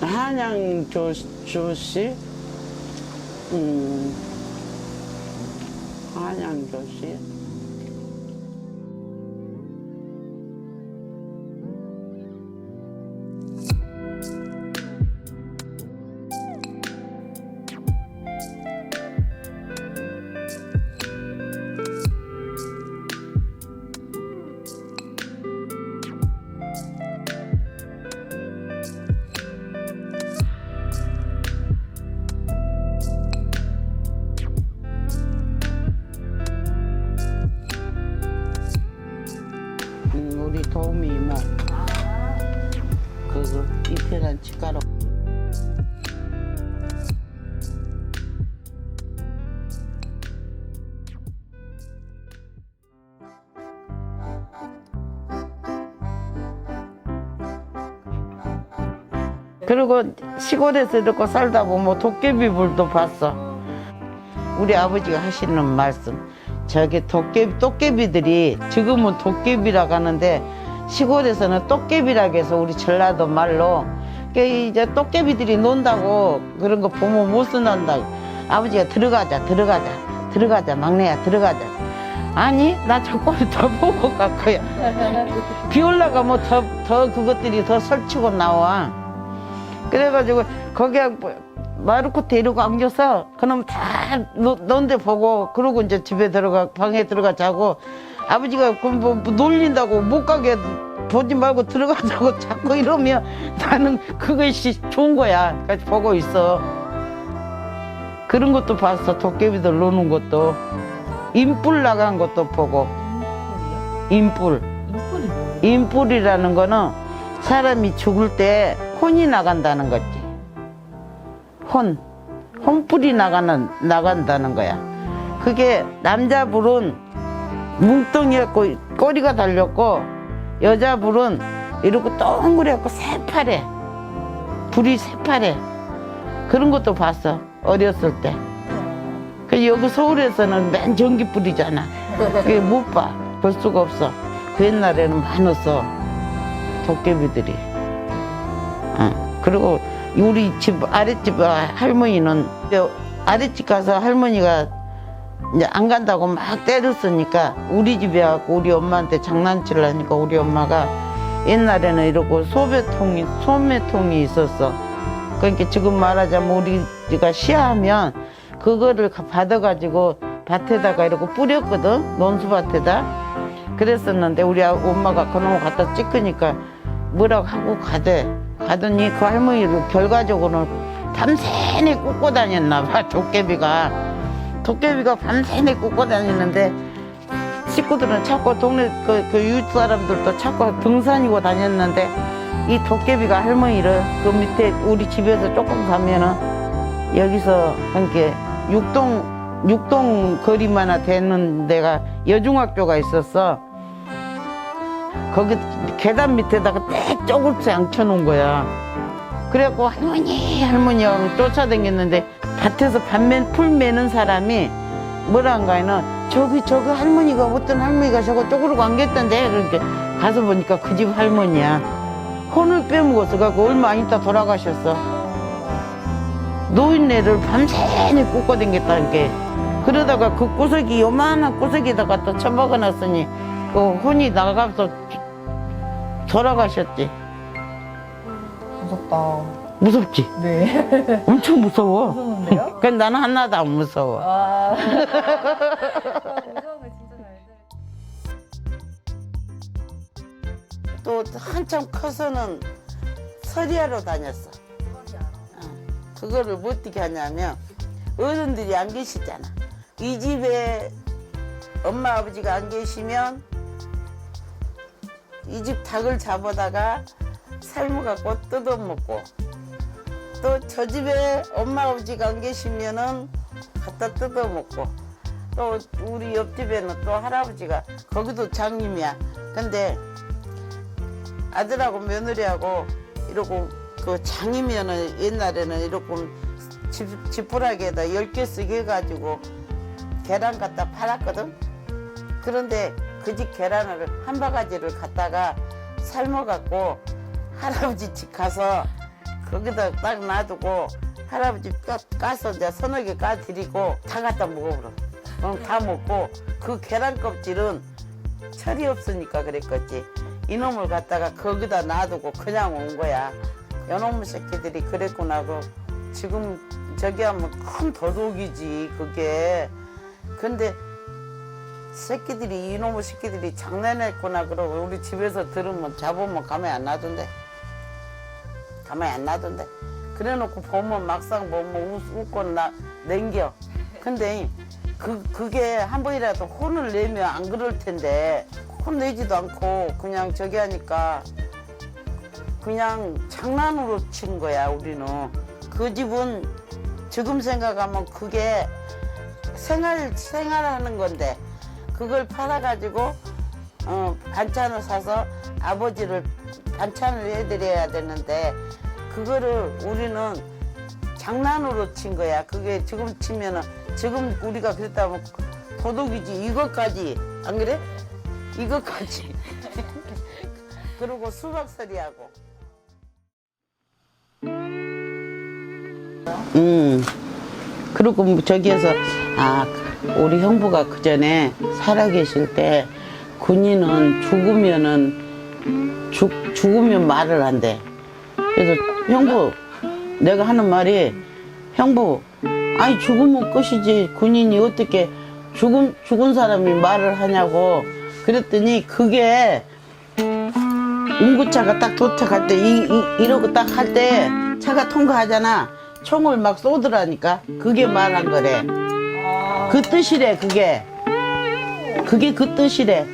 한양 조, 조씨? 음, 한양 조씨? 도우미 이모. 그거 이태란 치과로. 그리고 시골에서 이렇게 살다 보면 도깨비불도 봤어. 우리 아버지가 하시는 말씀. 저기 도깨비, 도깨비들이 지금은 도깨비라고 하는데 시골에서는 도깨비라고 해서 우리 전라도 말로 그 이제 도깨비들이 논다고 그런 거 보면 못 쓴단다. 아버지가 들어가자, 들어가자, 들어가자, 막내야, 들어가자. 아니, 나 저거를 더 보고 갈 거야. 비 올라가면 더, 더 그것들이 더 설치고 나와. 그래가지고 거기에 마루코 데리고 안겨서 그놈 다 논데 보고 그러고 이제 집에 들어가 방에 들어가 자고 아버지가 그뭐 놀린다고 못 가게 보지 말고 들어가자고 자꾸 이러면 나는 그것이 좋은 거야. 그래서 보고 있어. 그런 것도 봤어. 도깨비들 노는 것도 인뿔 나간 것도 보고 인뿔. 인뿔이라는 거는 사람이 죽을 때 혼이 나간다는 거지. 혼. 혼뿔이 나가는, 나간다는 거야. 그게 남자불은 뭉텅이갖고 꼬리가 달렸고, 여자 불은 이렇게 동그랗고 새파래. 불이 새파래. 그런 것도 봤어. 어렸을 때. 그 여기 서울에서는 맨 전기 불이잖아. 그게 못 봐. 볼 수가 없어. 그 옛날에는 많았어. 도깨비들이. 어. 그리고 우리 집 아랫집 할머니는 아랫집 가서 할머니가 이제 안 간다고 막 때렸으니까 우리 집에 와고 우리 엄마한테 장난치려 하니까 우리 엄마가 옛날에는 이러고 소배통이 소매통이 있었어. 그러니까 지금 말하자면 우리가 시하면 그거를 가- 받아가지고 밭에다가 이러고 뿌렸거든 논수밭에다. 그랬었는데 우리 아- 엄마가 그놈을 갖다 찍으니까 뭐라고 하고 가대. 가더니 그 할머니를 결과적으로는 밤새내 꽂고 다녔나 봐 도깨비가. 도깨비가 밤새내 꽂고 다니는데 식구들은 자꾸 동네 그, 그 이웃 사람들도 자꾸 등산이고 다녔는데 이 도깨비가 할머니를 그 밑에 우리 집에서 조금 가면은 여기서 함께 육동 육동 거리만 하나 되는 데가 여중학교가 있었어. 거기 계단 밑에다가 딱 쪼글지 앉혀놓은 거야. 그래갖고 할머니 할머니 하고 쫓아다녔는데 밭에서 반맨 풀 매는 사람이 뭐란가에는 저기 저기 할머니가 어떤 할머니가 저거 쪼그리고 안겼던데 그렇게 가서 보니까 그 집 할머니야. 혼을 빼먹어서 갖고 얼마 안 있다 돌아가셨어. 노인네를 밤새내 꽂고 댕겼다는 게 그러다가 그 구석이 요만한 구석에다가 또 처박아 놨으니 그 혼이 나가서 돌아가셨지. 무섭다. 무섭지? 네. 엄청 무서워. 무서운데요? 근데 나는 하나도 안 무서워. 아. 무서운 거 진짜 잘또 한참 커서는 서리하러 다녔어. 어, 그거를 뭐 어떻게 하냐면 어른들이 안 계시잖아. 이 집에 엄마 아버지가 안 계시면 이 집 닭을 잡아다가 삶아갖고 뜯어먹고 또 저 집에 엄마 아버지가 안 계시면은 갖다 뜯어 먹고 또 우리 옆집에는 또 할아버지가 거기도 장님이야. 근데 아들하고 며느리하고 이러고 그 장이면은 옛날에는 이렇게 집, 지푸라기에다 열 개씩 해가지고 계란 갖다 팔았거든. 그런데 그 집 계란을 한 바가지를 갖다가 삶아갖고 할아버지 집 가서 그 거기다 딱 놔두고 할아버지 까, 까서 이제 서너 개 까드리고 다 갖다 먹어버려. 그럼 다 먹고 그 계란 껍질은 철이 없으니까 그랬겠지. 이놈을 갖다가 거기다 놔두고 그냥 온 거야. 요놈의 새끼들이 그랬구나. 그 지금 저기 하면 큰 도둑이지 그게. 근데 새끼들이 이놈의 새끼들이 장난했구나 그러고 우리 집에서 들으면 잡으면 가만히 안 놔둔대. 가만히 안 놔둔대. 그래놓고 보면 막상 보면 웃, 웃고 나 냉겨. 근데 그 그게 한 번이라도 혼을 내면 안 그럴 텐데 혼 내지도 않고 그냥 저기 하니까 그냥 장난으로 친 거야 우리는. 그 집은 지금 생각하면 그게 생활 생활하는 건데 그걸 팔아가지고 어, 반찬을 사서 아버지를 반찬을 해드려야 되는데 그거를 우리는 장난으로 친 거야. 그게 지금 치면은 지금 우리가 그랬다면 도둑이지 이것까지 안 그래? 이것까지 그리고 수박서리하고. 음. 그리고 뭐 저기에서 아 우리 형부가 그 전에 살아계실 때 군인은 죽으면은 죽 죽으면 말을 한대. 그래서 형부 내가 하는 말이 형부 아니 죽으면 끝이지. 군인이 어떻게 죽은 죽은 사람이 말을 하냐고 그랬더니 그게 운구차가 딱 도착할 때 이, 이, 이러고 딱 할 때 차가 통과하잖아. 총을 막 쏘더라니까. 그게 말한 거래. 아, 그 뜻이래 그게. 그게 그 뜻이래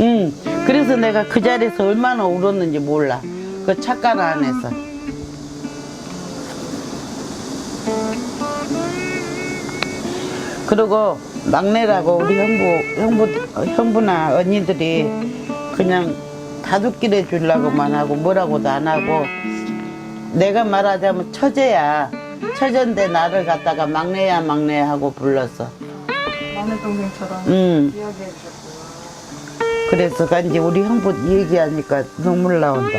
응. 그래서 내가 그 자리에서 얼마나 울었는지 몰라. 그 착각 안에서. 그리고 막내라고 우리 형부 형부 형부나 언니들이 그냥 다둑질 해 주려고만 하고 뭐라고도 안 하고 내가 말하자면 처제야. 처제인데 나를 갖다가 막내야 막내 하고 불렀어. 막내 동생처럼 응. 이야기해 주셨구나. 그래서 간지 우리 형부 얘기하니까 눈물 나온다.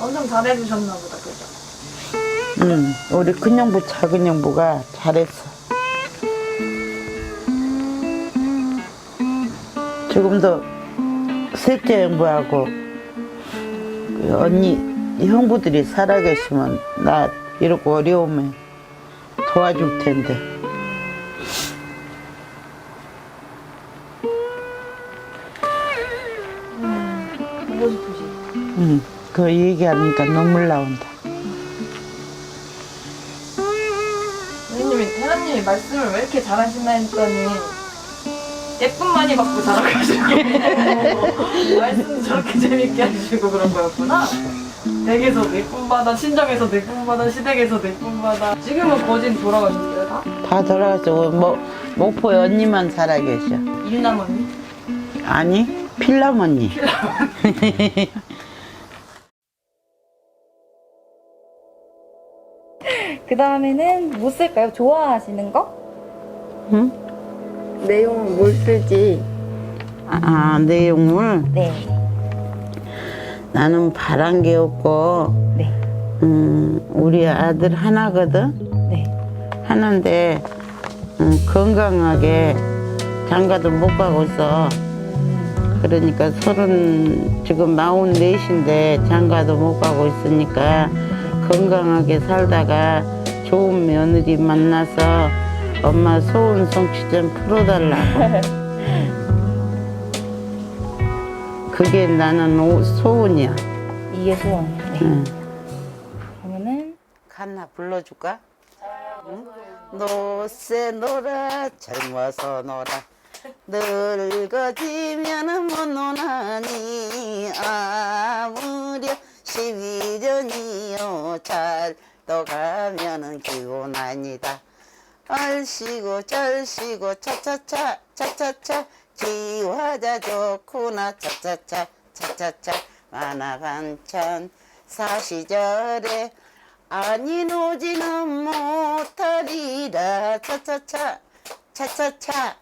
엄청 잘해 주셨나 보다, 그죠? 응 우리 큰 형부 작은 형부가 잘했어. 지금도 셋째 형부하고 그 언니 형부들이 살아계시면 나 이러고 어려우면 도와줄 텐데 응, 그 얘기하니까 눈물 나온다 선생님이, 혜라님이 말씀을 왜 이렇게 잘하시나 했더니, 예쁨 많이 받고 자라가지고, 말씀 저렇게 재밌게 해주시고 그런 거였구나. 댁에서도 예쁨 받아, 친정에서도 예쁨 받아, 시댁에서도 예쁨 받아. 지금은 거진 돌아가셨어요, 다? 다 돌아갔어 뭐, 목포에 언니만 살아계셔 일남 언니? 아니 필람 언니 그 다음에는 뭐 쓸까요? 좋아하시는 거? 응? 내용은 뭘 쓸지. 아 내용을 네. 나는 바란 게 없고 네. 음, 우리 아들 하나거든 네. 하는데 음, 건강하게 장가도 못 가고 있어 그러니까 서른 지금 마흔 넷인데 장가도 못 가고 있으니까 건강하게 살다가 좋은 며느리 만나서 엄마 소원 성취 좀 풀어달라고 그게 나는 오- 소원이야 이게 소원이에요. 네. 응. 그러면은 칸나 불러줄까? 응? 노세 놀아 젊어서 놀아 늙어지면은 못 노나니 아무려 12년이요 잘 도 가면은 기운 아니다. 얼씨고 절씨고 차차차 차차차 기화자 좋구나. 차차차 차차차 만화 반찬 사시절에 아니 노지는 못하리라. 차차차 차차차